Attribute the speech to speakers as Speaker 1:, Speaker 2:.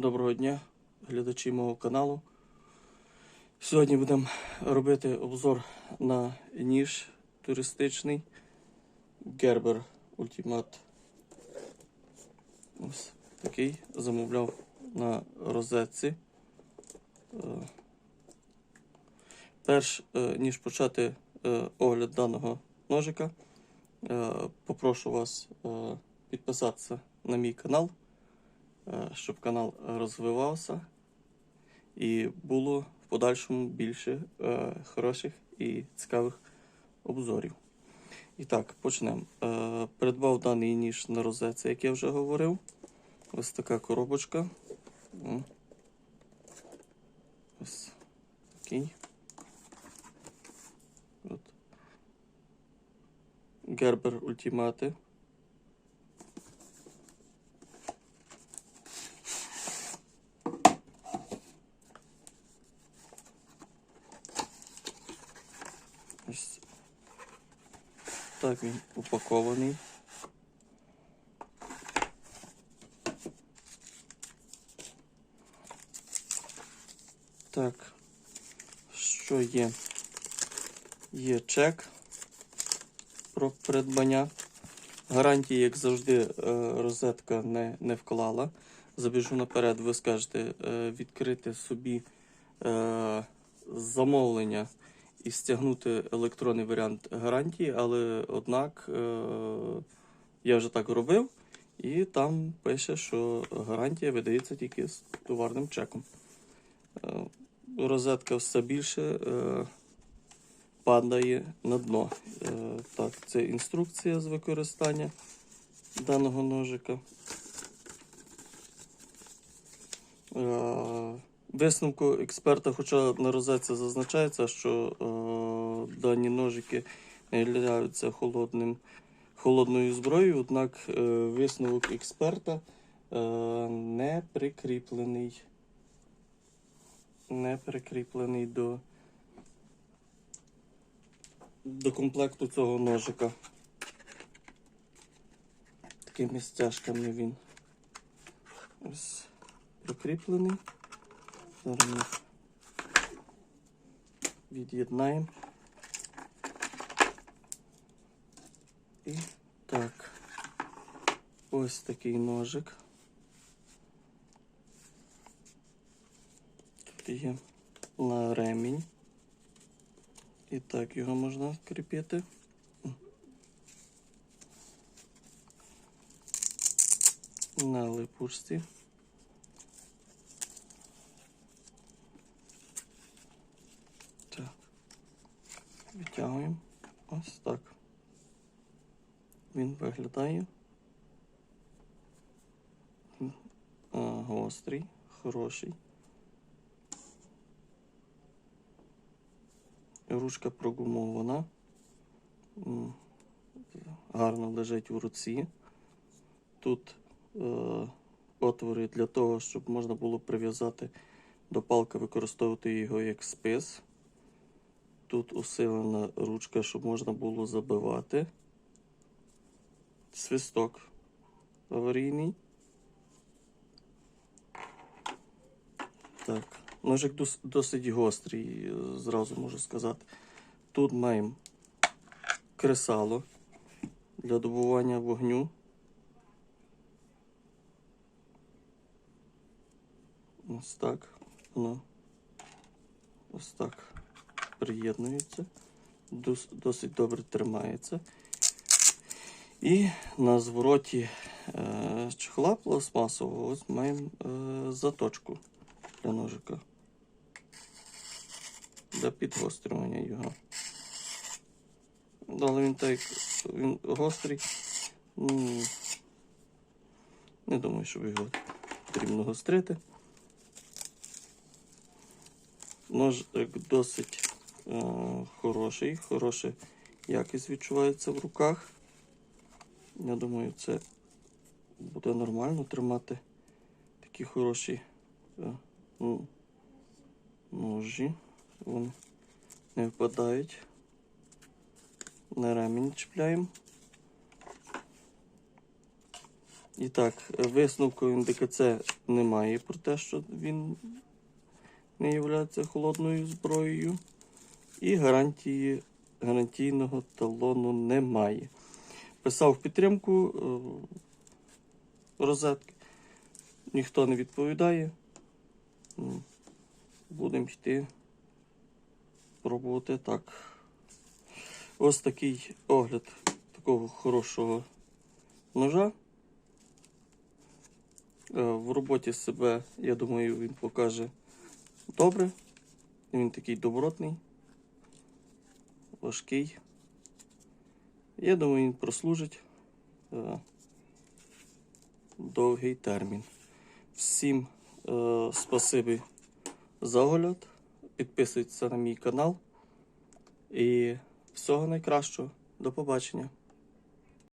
Speaker 1: Доброго дня, глядачі мого каналу. Сьогодні будемо робити обзор на ніж туристичний Gerber Ultimate. Ось такий замовляв на розетці. Е, Перш е, ніж почати е, огляд даного ножика, попрошу вас підписатися на мій канал щоб канал розвивався і було в подальшому більше е, хороших і цікавих обзорів. І так, почнемо. Е, Придбав даний ніж на розетці, як я вже говорив. Ось така коробочка. Ось такий. Gerber Ultimate. Ось так він упакований. Так, що є? Є чек про придбання. Гарантії, як завжди, е, розетка не, не вклала. Забіжу наперед, ви скажете е, відкрити собі е, замовлення і стягнути електронний варіант гарантії, але однак е, я вже так робив, і там пише, що гарантія видається тільки з товарним чеком. Е, розетка все більше е, падає на дно. Так, це інструкція з використання даного ножика. Висновку експерта, хоча на розетці зазначається, що е, дані ножики не являються холодним, холодною зброєю, однак е, висновок експерта е, не прикріплений. Не прикріплений до, до комплекту цього ножика. Такими стяжками він ось прикріплений. Зараз ми від'єднаємо. І так. Ось такий ножик. Тут є на ремінь. І так його можна кріпити. На липучці. Витягуємо. Ось так. Він виглядає. Гострий, хороший. Ручка прогумована. Гарно лежить у руці. Тут е, отвори для того, щоб можна було прив'язати до палки, використовувати його як спис. Тут усилена ручка, щоб можна було забивати. Свисток аварійний. Так, ножик дос- досить гострий, е, зразу можу сказати. Тут маємо кресало для добування вогню. Ось так. Воно ось так приєднується. Досить добре тримається. І на звороті е, чохла пластмасового ось маємо е, заточку для ножика. Для підгострювання його. Але він так він гострий. Не думаю, щоб його потрібно гострити. Ножик досить хороший, хороша якість відчувається в руках. Я думаю, це буде нормально тримати такі хороші е, ну, ножі. Вони не випадають. На ремінь чіпляємо. І так, висновку НДКЦ немає про те, що він не є холодною зброєю. І гарантії, гарантійного талону немає. Писав в підтримку е, розетки. Ніхто не відповідає. Будемо йти пробувати так. Ось такий огляд такого хорошого ножа. Е, В роботі себе, я думаю, він покаже добре. Він такий добротний, важкий. Я думаю, він прослужить е, довгий термін. Всім е, спасибі за огляд. Підписуйтесь на мій канал. І всього найкращого. До побачення.